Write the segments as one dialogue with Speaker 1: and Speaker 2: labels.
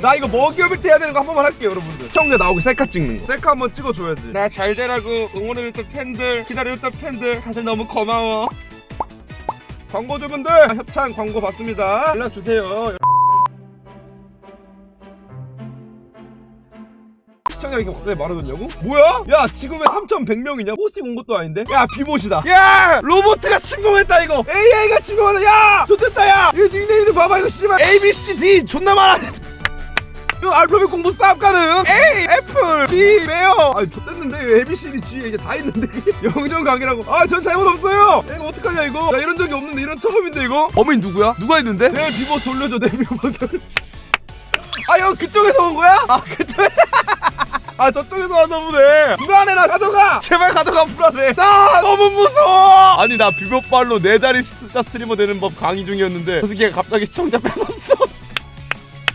Speaker 1: 나 이거 먹이업일 때 해야 되는 거 한 번만 할게요 여러분들. 시청자 나오고 셀카 찍는 거. 셀카 한번 찍어줘야지. 나 잘 되라고. 응원해줬던 팬들. 기다려줬던 팬들. 다들 너무 고마워. 광고주분들! 협찬 광고 받습니다. 연락주세요. 시청자 이렇게 갑자기 말아줬냐고? 뭐야? 야 지금 왜 3,100명이냐? 포스팅 온 것도 아닌데? 야 비봇이다. 야! 로보트가 침공했다 이거. AI가 침공하다. 야! 좋됐다 야! 이거 닉네임들 봐봐 이거 씨발. A, B, C, D 존나 많아 이거 알파벳 공부 쌉 가능? A, 애플, B, 메어. 아니 좋됐는데 이거 A, B, C, D, G 이게 다 있는데 영정 강이라고. 아전 잘못 없어요. 야, 이거 어떡하냐 이거? 야 이런 적이 없는데 이런 처음인데 이거? 범인 누구야? 누가 있는데? 내 비봇 돌려줘 내 비봇 아형 그쪽에서 온 거야? 아 그쪽에 아 저쪽에서 왔나 보네. 불안해 나 가져가! 제발 가져가 불안해. 나 너무 무서워! 아니 나 비벼발로 네 자리 숫자 스트리머 되는 법 강의 중이었는데 저 새끼가 갑자기 시청자 뺏었어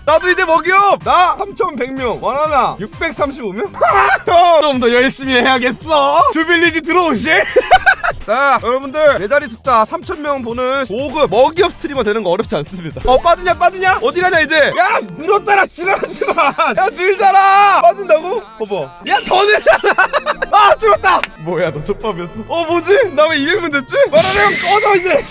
Speaker 1: 나도 이제 먹이업! 나 3100명. 원하나? 635명? 좀 더 열심히 해야겠어. 주빌리지 들어오실 자 여러분들. 네 자리 숫자 3000명 보는 5급 먹이업 스트리머 되는 거 어렵지 않습니다. 어 빠지냐 빠지냐? 어디 가냐 이제? 야 늘었잖아 지랄하지 마 야 늘잖아! 빠진다고? 봐봐 야더 늘잖아! 아 줄었다! 뭐야 너 족밥이었어? 어 뭐지? 나 왜 200명 됐지? 말하면 꺼져 이제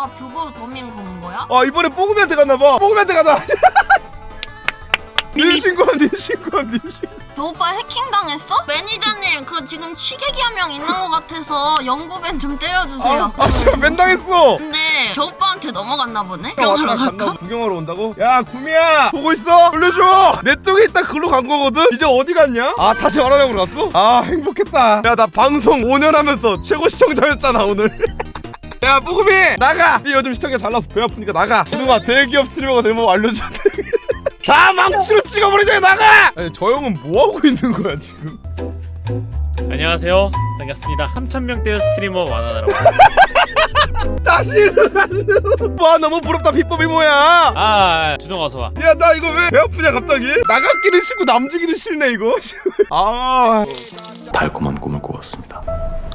Speaker 2: 뭐가 뷰고 도민 건 거야?
Speaker 1: 아 이번에 뽀금이한테 갔나봐 뽀금이한테 가자 님 신고함 님 신고함 님 신고
Speaker 2: 저 오빠 해킹 당했어? 매니저님 그 지금 취객이 한 명 있는 것 같아서 연구밴 좀 때려주세요.
Speaker 1: 아, 아 씨발 맨 당했어
Speaker 2: 근데 저 오빠한테 넘어갔나 보네.
Speaker 1: 형 왔다
Speaker 2: 갈까?
Speaker 1: 구경하러 온다고? 야 구미야 보고 있어? 돌려줘 내 쪽에 있다 글로 간 거거든 이제 어디 갔냐? 아 다시 와라형으로 갔어? 아 행복했다 야 나 방송 5년 하면서 최고 시청자였잖아 오늘 야 뽀금이 나가! 네 요즘 시청자 잘 나와서 배 아프니까 나가! 지동아 대기업 스트리머가 되면 알려줘 다 망치로 찍어버리자 나가! 아니 저 형은 뭐하고 있는 거야 지금?
Speaker 3: 안녕하세요. 반갑습니다. 3,000명대 스트리머 와나나라고.
Speaker 1: 다시 일어났는 와 너무 부럽다 비법이 뭐야?
Speaker 3: 아, 주동 어서 와.
Speaker 1: 야 나 이거 왜 배 아프냐 갑자기? 나가기는 싫고 남주기는 싫네 이거. 아.
Speaker 4: 달콤한 꿈을 꾸었습니다.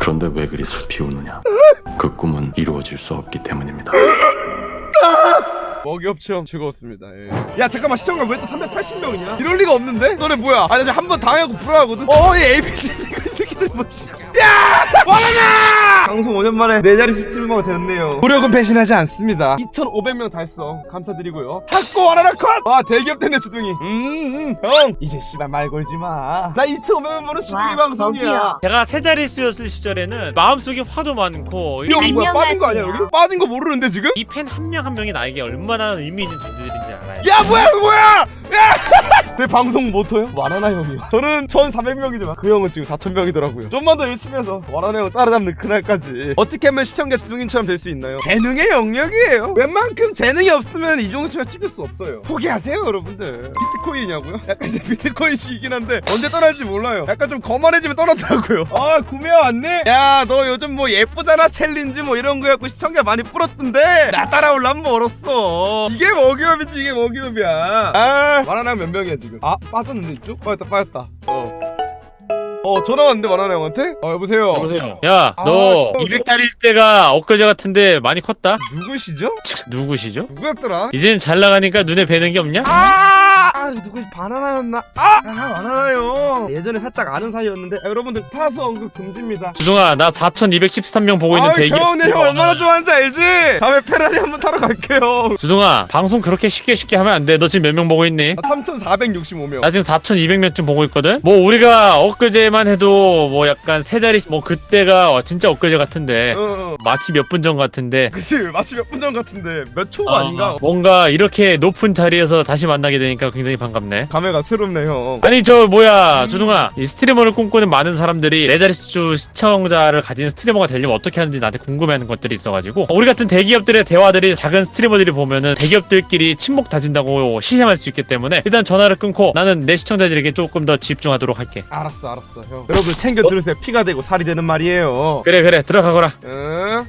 Speaker 4: 그런데 왜 그리 슬피 우느냐? 그 꿈은 이루어질 수 없기 때문입니다.
Speaker 1: 먹이업 체험 즐거웠습니다 예. 야 잠깐만 시청자 왜또 380명이냐 이럴 리가 없는데 너네 뭐야 아니 나 한번 당하고 불안하거든 어이 ABCD가 야! 와라나 방송 5년 만에 네 자리 스트리머가 되었네요. 노력은 배신하지 않습니다. 2,500명 달성 감사드리고요. 학고 와라나 컷 와 대기업 됐네 주둥이. 음형. 이제 씨발 말 걸지 마 나 2,500명 보는 주둥이
Speaker 2: 와,
Speaker 1: 방송이야.
Speaker 2: 먹이요.
Speaker 3: 제가 세 자릿수였을 시절에는 마음속에 화도 많고
Speaker 1: 이거 뭐야 빠진 거 아니야 여기? 빠진 거 모르는데 지금?
Speaker 3: 이 팬 한 명 한 명이 나에게 얼마나 의미 있는 존재들인지 알아요.
Speaker 1: 야 뭐야 그 뭐야! 야! 내 방송 모토요? 와라나 형이요. 저는 1400명이지만 그 형은 지금 4000명이더라고요. 좀만 더 열심히 해서 와라나 형 따라잡는 그날까지. 어떻게 하면 시청자 주둥이처럼 될 수 있나요? 재능의 영역이에요. 웬만큼 재능이 없으면 이 정도 치면 찍을 수 없어요. 포기하세요 여러분들. 비트코인이냐고요? 약간 이제 비트코인 시기긴 한데 언제 떠날지 몰라요. 약간 좀 거만해지면 떠나더라고요. 아 구매야 왔네? 야 너 요즘 뭐 예쁘잖아 챌린지 뭐 이런 거 갖고 시청자 많이 풀었던데. 나 따라올라면 멀었어. 이게 먹이업이지 이게 먹이업이야. 아 와라나 몇 명이야 지금 아 빠졌는데 이쪽? 빠졌다 빠졌다 어. 어 전화 왔는데 와라나 형한테? 어 여보세요
Speaker 3: 여보세요. 야, 너
Speaker 1: 아,
Speaker 3: 200달일 때가 엊그제 같은데 많이 컸다?
Speaker 1: 누구시죠?
Speaker 3: 누구시죠?
Speaker 1: 누구였더라?
Speaker 3: 이젠 잘 나가니까 눈에 뵈는 게 없냐?
Speaker 1: 아, 아 누구지 바나나였나? 아, 아 바나나요. 예전에 살짝 아는 사이였는데 아, 여러분들 타수 언급 금지입니다.
Speaker 3: 주동아, 나 4,213명 보고 있는
Speaker 1: 아,
Speaker 3: 대기.
Speaker 1: 형, 내형 얼마나 좋아하는지 알지? 다음에 페라리 한번 타러 갈게요.
Speaker 3: 주동아, 방송 그렇게 쉽게 쉽게 하면 안 돼. 너 지금 몇 명 보고 있니?
Speaker 1: 3,465명.
Speaker 3: 나 지금 4,200명쯤 보고 있거든? 뭐, 우리가 엊그제만 해도 뭐 약간 세 자리, 뭐 그때가 어, 진짜 엊그제 같은데.
Speaker 1: 어, 어.
Speaker 3: 마치 몇 분 전 같은데.
Speaker 1: 그치 마치 몇 분 전 같은데 몇 초
Speaker 3: 어,
Speaker 1: 아닌가?
Speaker 3: 뭔가 이렇게 높은 자리에서 다시 만나게 되니까 굉장히 반갑네.
Speaker 1: 감회가 새롭네 형.
Speaker 3: 아니 저 뭐야 주둥아 이 스트리머를 꿈꾸는 많은 사람들이 내 자릿수 시청자를 가진 스트리머가 되려면 어떻게 하는지 나한테 궁금해하는 것들이 있어가지고 우리 같은 대기업들의 대화들이 작은 스트리머들이 보면은 대기업들끼리 친목 다진다고 시샘할 수 있기 때문에 일단 전화를 끊고 나는 내 시청자들에게 조금 더 집중하도록 할게
Speaker 1: 알았어 알았어 형. 여러분 챙겨 들으세요. 피가 되고 살이 되는 말이에요.
Speaker 3: 그래 그래 들어가거라
Speaker 1: 응?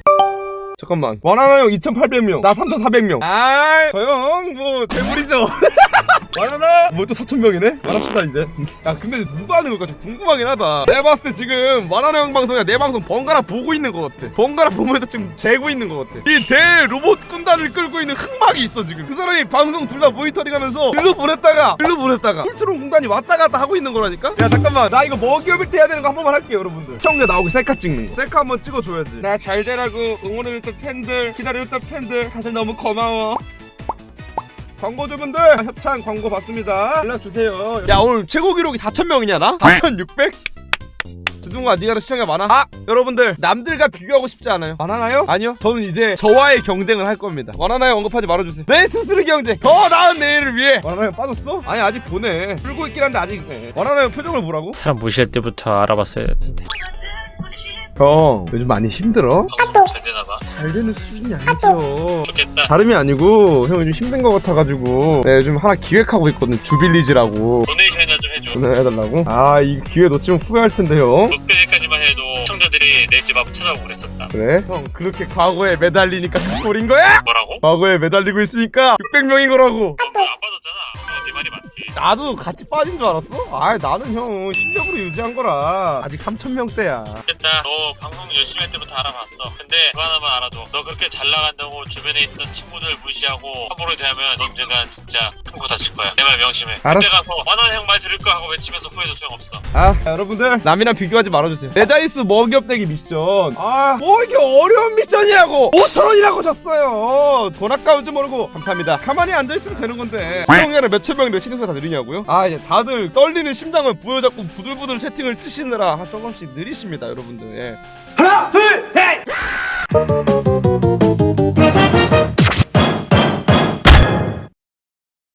Speaker 1: 잠깐만 와나나 형 2,800명 나 3,400명 아이 저형 뭐 대물이죠 바나나? 뭐또 4천 명이네? 말합시다 이제. 야 근데 누가 하는 걸까? 좀 궁금하긴 하다. 내가 봤을 때 지금 바나나 형 방송이야. 내 방송 번갈아 보고 있는 것 같아. 번갈아 보면서 지금 재고 있는 것 같아. 이 대 로봇 군단을 끌고 있는 흑막이 있어 지금. 그 사람이 방송 둘 다 모니터링하면서 일로 보냈다가 일로 보냈다가 울트론 군단이 왔다 갔다 하고 있는 거라니까? 야 잠깐만. 나 이거 먹이업일 때 해야 되는 거 한 번만 할게요 여러분들. 시청자 나오고 셀카 찍는 거. 셀카 한번 찍어줘야지. 나 잘 되라고 응원해줬던 팬들 기다려줬던 팬들 다들 너무 고마워 광고주분들 협찬 광고 받습니다 연락 주세요 야 오늘 최고 기록이 4천명이냐 나? 4,600? 두둥아 니가 더 시청자 많아? 아 여러분들 남들과 비교하고 싶지 않아요 안 하나요? 아니요 저는 이제 저와의 경쟁을 할 겁니다 원하나요 언급하지 말아주세요 내 스스로 경쟁 더 나은 내일을 위해 원하나요 빠졌어? 아니 아직 보내 풀고 있긴 한데 아직 네. 원하나요 표정을 보라고?
Speaker 3: 사람 무시할 때부터 알아봤어야 했는데
Speaker 1: 형 요즘 많이 힘들어?
Speaker 3: 잘
Speaker 1: 되는 수준이 아니죠
Speaker 3: 좋겠다
Speaker 1: 다름이 아니고 형 요즘 힘든 거 같아가지고 내가 요즘 하나 기획하고 있거든 주빌리지라고
Speaker 3: 도네이션이나 좀 해줘
Speaker 1: 오늘 해달라고? 아 이 기회 놓치면 후회할 텐데요
Speaker 3: 엊그제까지만 해도 시청자들이 내 집 앞 찾아오고 그랬었다
Speaker 1: 그래? 형 그렇게 과거에 매달리니까 꼴인 거야?
Speaker 3: 뭐라고?
Speaker 1: 과거에 매달리고 있으니까 600명인 거라고 나도 같이 빠진 줄 알았어? 아 나는 형 실력으로 유지한 거라. 아직 3천명대야.
Speaker 3: 됐다. 너 방송 열심히 할 때부터 알아봤어. 근데 그거 하나만 알아줘. 너 그렇게 잘 나간다고 주변에 있던 친구들 무시하고 함부로 대하면 언젠가 진짜 큰 거 다칠 거야. 내 말 명심해.
Speaker 1: 알았어.
Speaker 3: 그때 가서 만원 형말 들을 거 하고 외치면서 후회도 소용없어.
Speaker 1: 아 여러분들. 남이랑 비교하지 말아주세요. 내자리수 먹이업대기 미션. 아뭐 이게 어려운 미션이라고. 5천원이라고 줬어요. 돈 아까운 줄 모르고. 감사합니다. 가만히 앉아있으면 되는 건데. 시청자를 몇천 명인데 채팅가 다 느리냐고요? 아 이제 다들 떨리는 심장을 부여잡고 부들부들 채팅을 쓰시느라 조금씩 느리십니다 여러분들 예.
Speaker 5: 하나 둘 셋